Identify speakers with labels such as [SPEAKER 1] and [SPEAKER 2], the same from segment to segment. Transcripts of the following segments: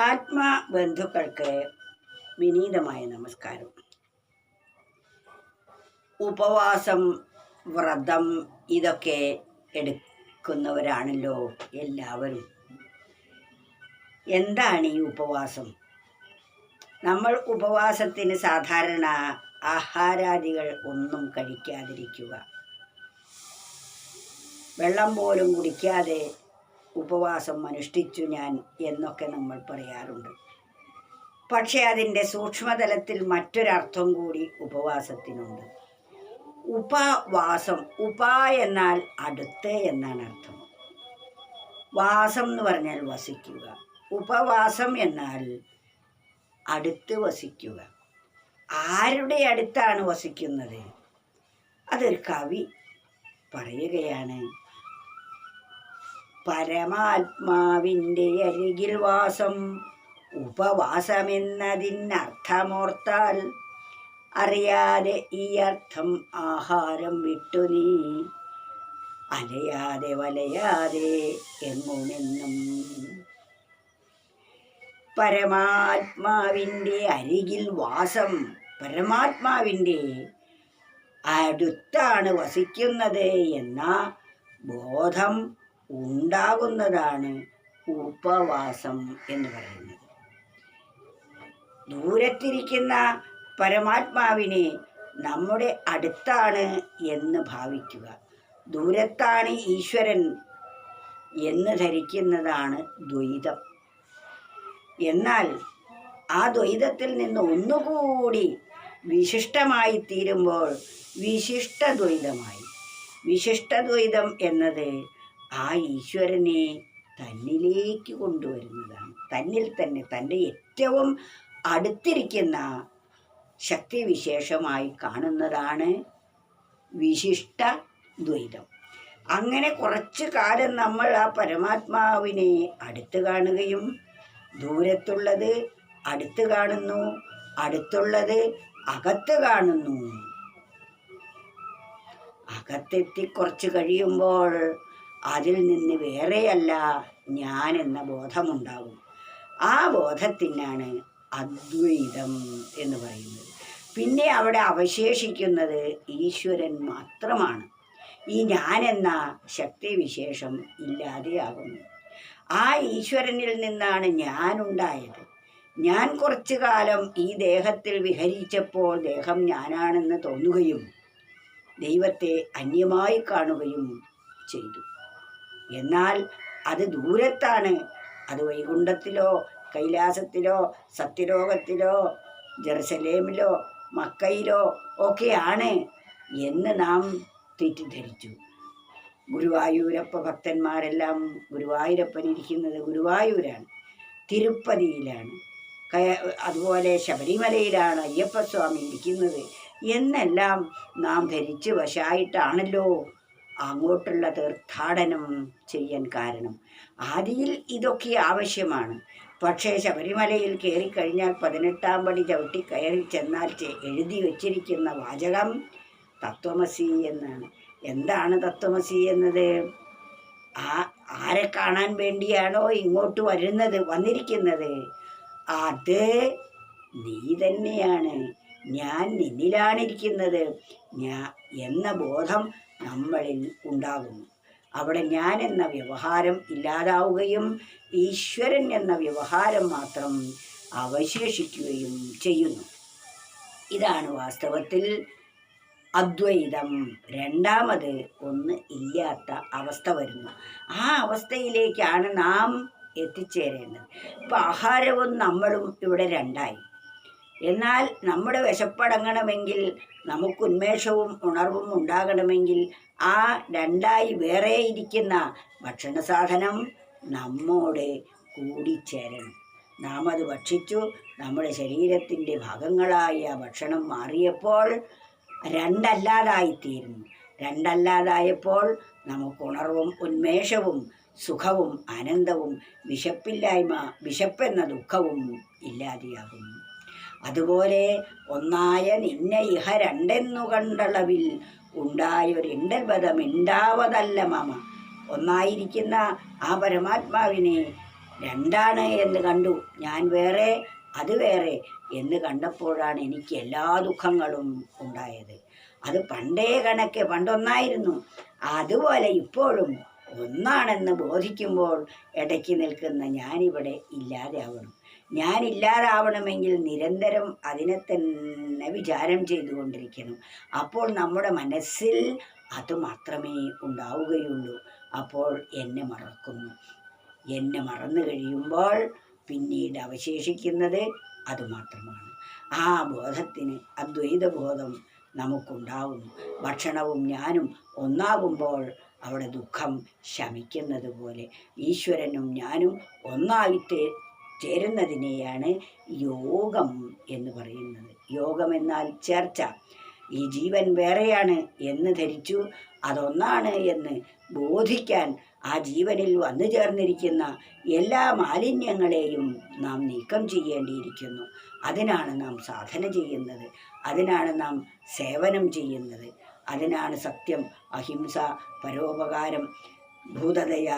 [SPEAKER 1] ആത്മാ ബന്ധുക്കൾക്ക് വിനീതമായ നമസ്കാരം. ഉപവാസം വ്രതം ഇതൊക്കെ എടുക്കുന്നവരാണല്ലോ എല്ലാവരും. എന്താണ് ഈ ഉപവാസം? നമ്മൾ ഉപവാസത്തിന് സാധാരണ ആഹാരാദികൾ ഒന്നും കഴിക്കാതിരിക്കുക. വെള്ളം പോലും കുടിക്കാതെ ഉപവാസം അനുഷ്ഠിച്ചു ഞാൻ എന്നൊക്കെ നമ്മൾ പറയാറുണ്ട്. പക്ഷേ അതിന്റെ സൂക്ഷ്മതലത്തിൽ മറ്റൊരർത്ഥം കൂടി ഉപവാസത്തിനുണ്ട്. ഉപവാസം ഉപ എന്നാൽ അടുത്ത് എന്നാണ് അർത്ഥം. വാസം എന്ന് പറഞ്ഞാൽ വസിക്കുക. ഉപവാസം എന്നാൽ അടുത്ത് വസിക്കുക. ആരുടെ അടുത്താണ് വസിക്കുന്നത്? അതൊരു കവി പറയുകയാണ്. പരമാത്മാവിന്റെ അരികിൽ വാസം. ഉപവാസമെന്നതിനർത്ഥമോർത്താൽ അറിയാതെ ഈ അർത്ഥം ആഹാരം വിട്ടു നീ. അലയാതെ വലയാതെ എങ്ങുമെന്നും. പരമാത്മാവിന്റെ അരികിൽ വാസം പരമാത്മാവിന്റെ അടുത്താണ് വസിക്കുന്നത് എന്ന ബോധം ഉണ്ടാകുന്നതാണ് ഉപവാസം എന്ന് പറയുന്നത്. ദൂരത്തിരിക്കുന്ന പരമാത്മാവിനെ നമ്മുടെ അടുത്താണ് എന്ന് ഭാവിക്കുക. ദൂരത്താണ് ഈശ്വരൻ എന്ന് ധരിക്കുന്നതാണ് ദ്വൈതം. എന്നാൽ ആ ദ്വൈതത്തിൽ നിന്ന് ഒന്നുകൂടി വിശിഷ്ടമായി തീരുമ്പോൾ വിശിഷ്ടദ്വൈതമായി വിശിഷ്ടദ്വൈതം എന്നത് ആ ഈശ്വരനെ തന്നിലേക്ക് കൊണ്ടുവരുന്നതാണ്. തന്നിൽ തന്നെ തന്റെ ഏറ്റവും അടുത്തിരിക്കുന്ന ശക്തിവിശേഷമായി കാണുന്നതാണ് വിശിഷ്ട ദ്വൈതം. അങ്ങനെ കുറച്ച് കാലം നമ്മൾ ആ പരമാത്മാവിനെ അടുത്ത് കാണുകയും ദൂരത്തുള്ളത് അടുത്ത് കാണുന്നു അടുത്തുള്ളത് അകത്ത് കാണുന്നു. അകത്തെത്തി കുറച്ച് കഴിയുമ്പോൾ അതിൽ നിന്ന് വേറെയല്ല ഞാൻ എന്ന ബോധമുണ്ടാകും. ആ ബോധത്തിനാണ് അദ്വൈതം എന്ന് പറയുന്നത്. പിന്നെ അവിടെ അവശേഷിക്കുന്നത് ഈശ്വരൻ മാത്രമാണ്. ഈ ഞാൻ എന്ന ശക്തിവിശേഷം ഇല്ലാതെയാകുന്നു. ആ ഈശ്വരനിൽ നിന്നാണ് ഞാൻ ഉണ്ടായത്. ഞാൻ കുറച്ചു കാലം ഈ ദേഹത്തിൽ വിഹരിച്ചപ്പോൾ ദേഹം ഞാനാണെന്ന് തോന്നുകയും ദൈവത്തെ അന്യമായി കാണുകയും ചെയ്തു. എന്നാൽ അത് ദൂരത്താണ്. അത് വൈകുണ്ഠത്തിലോ കൈലാസത്തിലോ സത്യലോകത്തിലോ ജെറുസലേമിലോ മക്കയിലോ ഒക്കെയാണ് എന്ന് നാം തെറ്റിദ്ധരിച്ചു. ഗുരുവായൂരപ്പ ഭക്തന്മാരെല്ലാം ഗുരുവായൂരപ്പൻ ഇരിക്കുന്നത് ഗുരുവായൂരാണ്. തിരുപ്പതിയിലാണ്. അതുപോലെ ശബരിമലയിലാണ് അയ്യപ്പസ്വാമി ഇരിക്കുന്നത് എന്നെല്ലാം നാം ധരിച്ച് വശായിട്ടാണല്ലോ അങ്ങോട്ടുള്ള തീർത്ഥാടനം ചെയ്യാൻ കാരണം. ആദിയിൽ ഇതൊക്കെ ആവശ്യമാണ്. പക്ഷേ ശബരിമലയിൽ കയറിക്കഴിഞ്ഞാൽ പതിനെട്ടാം പടി ചവിട്ടി കയറി ചെന്നാൽ എഴുതി വച്ചിരിക്കുന്ന വാചകം തത്വമസി എന്നാണ്. എന്താണ് തത്വമസി എന്നത്? ആ ആരെ കാണാൻ വേണ്ടിയാണോ ഇങ്ങോട്ട് വരുന്നത് വന്നിരിക്കുന്നത്? അത് നീ തന്നെയാണ്. ഞാൻ നിന്നിലാണിരിക്കുന്നത്. ഞാ എന്ന ബോധം നമ്മളിൽ ഉണ്ടാകുന്നു. അവിടെ ഞാൻ എന്ന വ്യവഹാരം ഇല്ലാതാവുകയും ഈശ്വരൻ എന്ന വ്യവഹാരം മാത്രം അവശേഷിക്കുകയും ചെയ്യുന്നു. ഇതാണ് വാസ്തവത്തിൽ അദ്വൈതം. രണ്ടാമത് ഒന്ന് ഇല്ലാത്ത അവസ്ഥ വരുന്നു. ആ അവസ്ഥയിലേക്കാണ് നാം എത്തിച്ചേരേണ്ടത്. ഇപ്പം ആഹാരവും നമ്മളും ഇവിടെ രണ്ടായി. എന്നാൽ നമ്മുടെ വിശപ്പടങ്ങണമെങ്കിൽ നമുക്ക് ഉന്മേഷവും ഉണർവും ഉണ്ടാകണമെങ്കിൽ ആ രണ്ടായി വേറെ ഇരിക്കുന്ന ഭക്ഷണ സാധനം നമ്മോട് കൂടിച്ചേരണം. നാം അത് ഭക്ഷിച്ചു. നമ്മുടെ ശരീരത്തിന്റെ ഭാഗങ്ങളായ ഭക്ഷണം മാറിയപ്പോൾ രണ്ടല്ലാതായിത്തീരുന്നു. രണ്ടല്ലാതായപ്പോൾ നമുക്ക് ഉണർവും ഉന്മേഷവും സുഖവും ആനന്ദവും വിശപ്പില്ലായ്മ വിശപ്പെന്ന ദുഃഖവും ഇല്ലാതെയാകുന്നു. അതുപോലെ ഒന്നായ നിന്നെ ഇഹ രണ്ടെന്നു കണ്ടളവിൽ ഉണ്ടായൊരിണ്ടൽ ബന്ധം ഉണ്ടാവതല്ല മമ. ഒന്നായിരിക്കുന്ന ആ പരമാത്മാവിനെ രണ്ടാണ് എന്ന് കണ്ടു. ഞാൻ വേറെ അത് വേറെ എന്ന് കണ്ടപ്പോഴാണ് എനിക്ക് എല്ലാ ദുഃഖങ്ങളും ഉണ്ടായത്. അത് പണ്ടേ കണക്ക് പണ്ടൊന്നായിരുന്നു. അതുപോലെ ഇപ്പോഴും ഒന്നാണെന്ന് ബോധിക്കുമ്പോൾ ഇടയ്ക്ക് നിൽക്കുന്ന ഞാനിവിടെ ഇല്ലാതെയാവണം. ഞാൻ ഇല്ലാതാവണമെങ്കിൽ നിരന്തരം അതിനെ തന്നെ വിചാരം ചെയ്തുകൊണ്ടിരിക്കണം. അപ്പോൾ നമ്മുടെ മനസ്സിൽ അത് മാത്രമേ ഉണ്ടാവുകയുള്ളൂ. അപ്പോൾ എന്നെ മറക്കുന്നു. എന്നെ മറന്നു കഴിയുമ്പോൾ പിന്നീട് അവശേഷിക്കുന്നത് അതുമാത്രമാണ് ആ ബോധത്തിന് അദ്വൈതബോധം നമുക്കുണ്ടാവും. ഭക്ഷണവും ഞാനും ഒന്നാകുമ്പോൾ അവിടെ ദുഃഖം ശമിക്കുന്നത് പോലെ ഈശ്വരനും ഞാനും ഒന്നായിട്ട് ചേരുന്നതിനെയാണ് യോഗം എന്ന് പറയുന്നത്. യോഗം എന്നാൽ ചേർച്ച. ഈ ജീവൻ വേറെയാണ് എന്ന് ധരിച്ചു അതൊന്നാണ് എന്ന് ബോധിക്കാൻ ആ ജീവനിൽ വന്നു ചേർന്നിരിക്കുന്ന എല്ലാ മാലിന്യങ്ങളെയും നാം നീക്കം ചെയ്യേണ്ടിയിരിക്കുന്നു. അതിനാണ് നാം സാധന ചെയ്യുന്നത്. അതിനാണ് നാം സേവനം ചെയ്യുന്നത്. അതിനാണ് സത്യം അഹിംസ പരോപകാരം ഭൂതതയ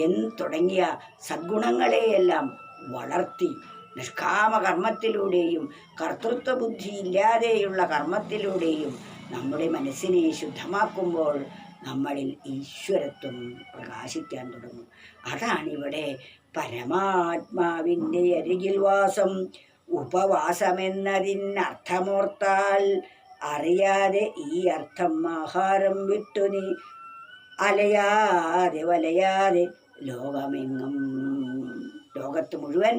[SPEAKER 1] എന്ന് തുടങ്ങിയ സദ്ഗുണങ്ങളെയെല്ലാം വളർത്തി നിഷ്കാമകർമ്മത്തിലൂടെയും കർത്തൃത്വ ബുദ്ധി ഇല്ലാതെയുള്ള കർമ്മത്തിലൂടെയും നമ്മുടെ മനസ്സിനെ ശുദ്ധമാക്കുമ്പോൾ നമ്മളിൽ ഈശ്വരത്വം പ്രകാശിക്കാൻ തുടങ്ങും. അതാണിവിടെ പരമാത്മാവിന്റെ അരികിൽ വാസം. ഉപവാസമെന്നതിനർത്ഥമോർത്താൽ അറിയാതെ ഈ അർത്ഥം ആഹാരം വിട്ടു നീ അലയാതെ വലയാതെ ലോകമെങ്ങും ലോകത്ത് മുഴുവൻ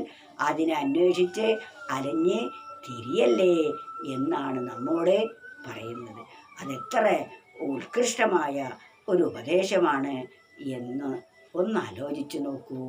[SPEAKER 1] അതിനെ അന്വേഷിച്ച് അലഞ്ഞ് തിരിയല്ലേ എന്നാണ് നമ്മോട് പറയുന്നത്. അതെത്ര ഉത്കൃഷ്ടമായ ഒരു ഉപദേശമാണ് എന്ന് ഒന്ന് ആലോചിച്ചു നോക്കൂ.